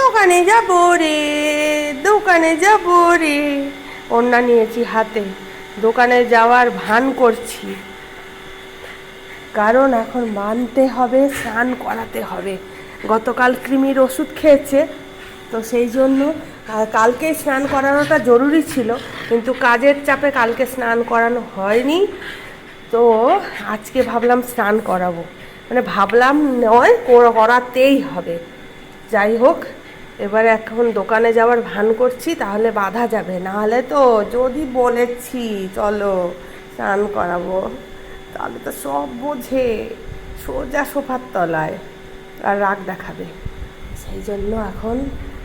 দোকানে যাব রে, দোকানে যাব রে। ওন্না নিয়েছি হাতে, দোকানে যাওয়ার ভান করছি। কারণ এখন মানতে হবে, স্নান করাতে হবে। গতকাল কৃমির ওষুধ খেয়েছে, তো সেই জন্য কালকে স্নান করানোটা জরুরি ছিল, কিন্তু কাজের চাপে কালকে স্নান করানো হয়নি। তো আজকে ভাবলাম স্নান করাবো। মানে ভাবলাম নয় করাতেই হবে। যাই হোক এবার এখন দোকানে যাওয়ার ভান করছি, তাহলে বাধা যাবে। নাহলে তো যদি বলেছি, চলো স্নান করাবো। তাহলে তো সব বোঝে, সোজা সোফার তলায়। আর রাগ দেখাবে। সেই জন্য এখন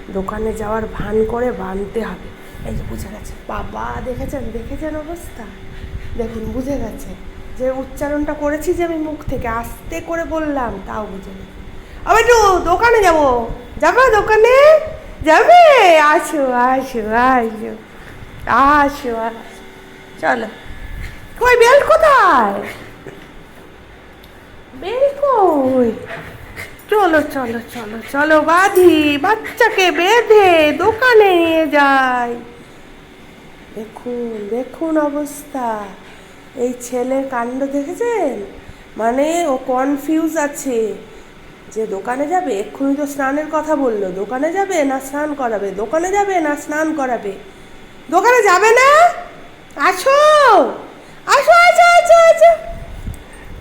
দোকানে যাওয়ার ভান করে বানতে হবে। এই যে বুঝে গেছে। বাবা, দেখেছেন? দেখেছেন অবস্থা? দেখুন, বুঝে গেছে। যে উচ্চারণটা করেছি যে আমি মুখ থেকে, আস্তে করে বললাম, তাও বুঝে গেছে। আবার একটু দোকানে যাব। যাবে দোকানে? যাবে? আসো আসো আসো আসো চলো। কই, বেল কোথায়? বেল্ট কই? চলো চলো চলো চলো, বাঁধি, বাচ্চাকে বেঁধে দোকানে নিয়ে যাই। দেখুন দেখুন অবস্থা। এই ছেলের কাণ্ড দেখেছেন? মানে ও কনফিউজ আছে। যে দোকানে যাবে এক্ষুনি তো স্নানের কথা বলল। দোকানে যাবে না স্নান করাবে? দোকানে যাবে না স্নান করাবে? দোকানে যাবে না? আসো আসো আসো আসো আসো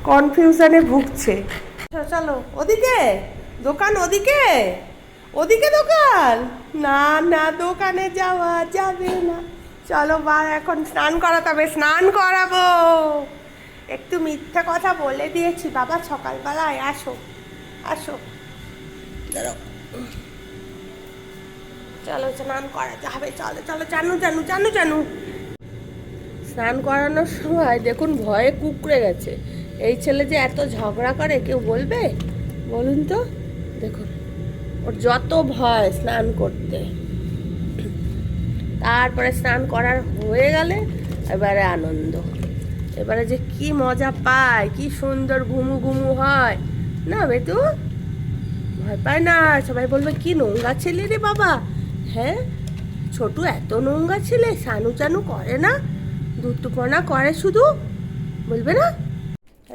কনফিউশনে ভুগছে। চলো, চলো ওদিকে? দোকান ওদিকে? ওদিকে দোকান? না না দোকানে যাওয়া যাবে না। চলো বা এখন স্নান করাতে হবে স্নান করাবো। একটু মিথ্যা কথা বলে দিয়েছি। বাবা সকালবেলায় আসো। আসো। চলো স্নান করাতে হবে, চলো চলো, জানু জানু জানু জানু। স্নান করানোর সময় দেখুন ভয়ে কুকড়ে গেছে। এই ছেলে যে এত ঝগড়া করে, কেউ বলবে? বলুন তো। দেখুন, ওর যত ভয় স্নান করতে। তারপরে স্নান করার হয়ে গেলে এবারে আনন্দ। এবারে যে কি মজা পায়, কি সুন্দর ঘুমু ঘুমু হয়। না বেতু ভয় পায় না, সবাই বলবে, কি নোংরা ছেলে রে বাবা? হ্যাঁ ছোটু এত নোংরা ছেলে, সানু চানু করে না দুটুপনা করে শুধু, বলবে না?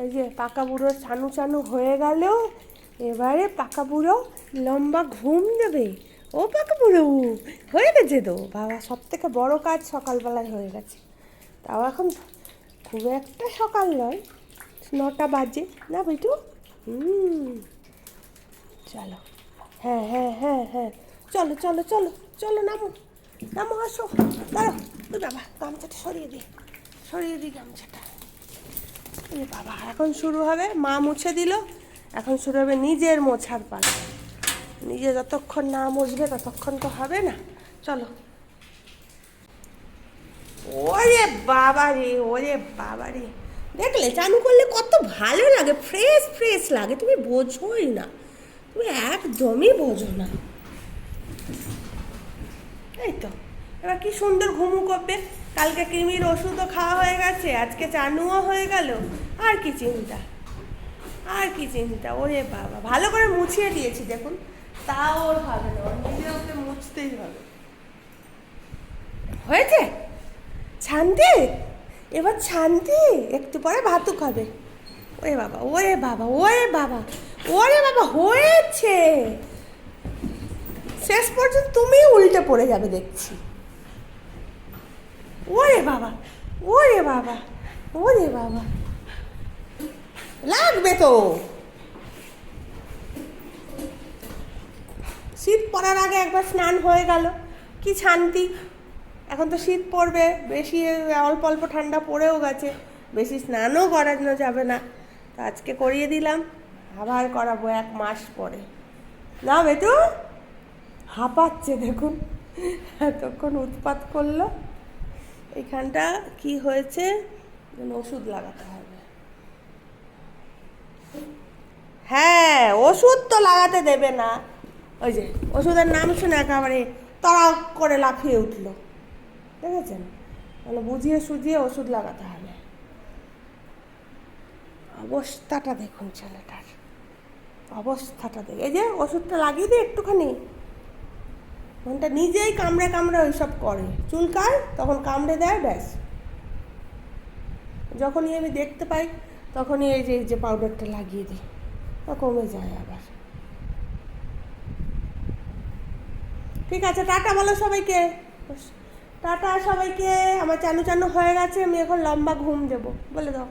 এই যে পাকা বুড়ো ছানু চানু হয়ে গেল এবারে পাকা বুড়ো লম্বা ঘুম দেবে ও পাকা বুড়ো, হয়ে গেছে তো। বাবা সব থেকে বড় কাজ সকালবেলায় হয়ে গেছে। তাও এখন খুব একটা সকাল নয়, নটা বাজে। না, বিটু? চলো। হ্যাঁ হ্যাঁ হ্যাঁ হ্যাঁ। চলো চলো চলো চলো, নামো। নামো, আসো। দাঁড়াও। ওই বাবা, গামছাটা সরিয়ে দিই। সরিয়ে দিই গামছাটা। এ বাবা, এখন শুরু হবে। মা মুছে দিল। এখন শুরু হবে নিজের মোছার পালা। নিজে যতক্ষণ না মুছবে, ততক্ষণ তো হবে না। চলো। ওরে বাবা রে, ওরে বাবা রে। দেখলে চালু করলে কত ভালো লাগে ফ্রেশ ফ্রেশ লাগে। তুমি বোঝোই না। তুমি একদমই বোঝো না। এই তো, এবার কি সুন্দর ঘুমু করবে? কালকে কৃমির ওষুধও খাওয়া হয়ে গেছে, আজকে চানুও হয়ে গেল। আর কি চিন্তা, আর কি চিন্তা, ওরে বাবা। ভালো করে মুছিয়ে দিয়েছি, দেখুন। তাও ওর হবে না নিজে ওকে মুছতেই হবে। হয়েছে? শান্তি? এবার শান্তি একটু পরে ভাতু খাবে। ওরে বাবা ওরে বাবা ওরে বাবা ওরে বাবা, হয়েছে। শেষ পর্যন্ত তুমি উল্টে পড়ে যাবে দেখছি। ওরে বাবা ওরে বাবা ওরে বাবা। লাগবে তো। শীত পড়ার আগে একবার স্নান হয়ে গেল। কি শান্তি? এখন তো শীত পড়বে, বেশি অল্প অল্প ঠান্ডা পড়েও গেছে, বেশি স্নানও করানো যাবে না। তো আজকে করিয়ে দিলাম, আবার করাবো এক মাস পরে। না বেটু? হাঁপাচ্ছে দেখুন, এতক্ষণ উৎপাত করল। এইখানটা কি হয়েছে? ওষুধ লাগাতে হবে। হ্যাঁ ওষুধ তো লাগাতে দেবে না। ওই যে, ওষুধের নাম শুনে একেবারে তাড়া করে লাফিয়ে উঠল। দেখেছেন? মানে বুঝিয়ে সুঝিয়ে ওষুধ লাগাতে হবে। অবস্থাটা দেখুন ছেলেটার। অবস্থাটা দেখ এই যে ওষুধটা লাগিয়ে দিই একটুখানি। ঘণ্টা নিজেই কামড়ে কামড়ে ওইসব করে। চুলকায় তখন কামড়ে দেয়, ব্যাস। যখনই আমি দেখতে পাই, তখনই এই যে এই যে পাউডারটা লাগিয়ে দিই। তা কমে যায় আবার। ঠিক আছে, টাটা বলো সবাইকে। টাটা সবাইকে আমার চানু চানু হয়ে গেছে আমি এখন লম্বা ঘুম দেবো। বলে দাও।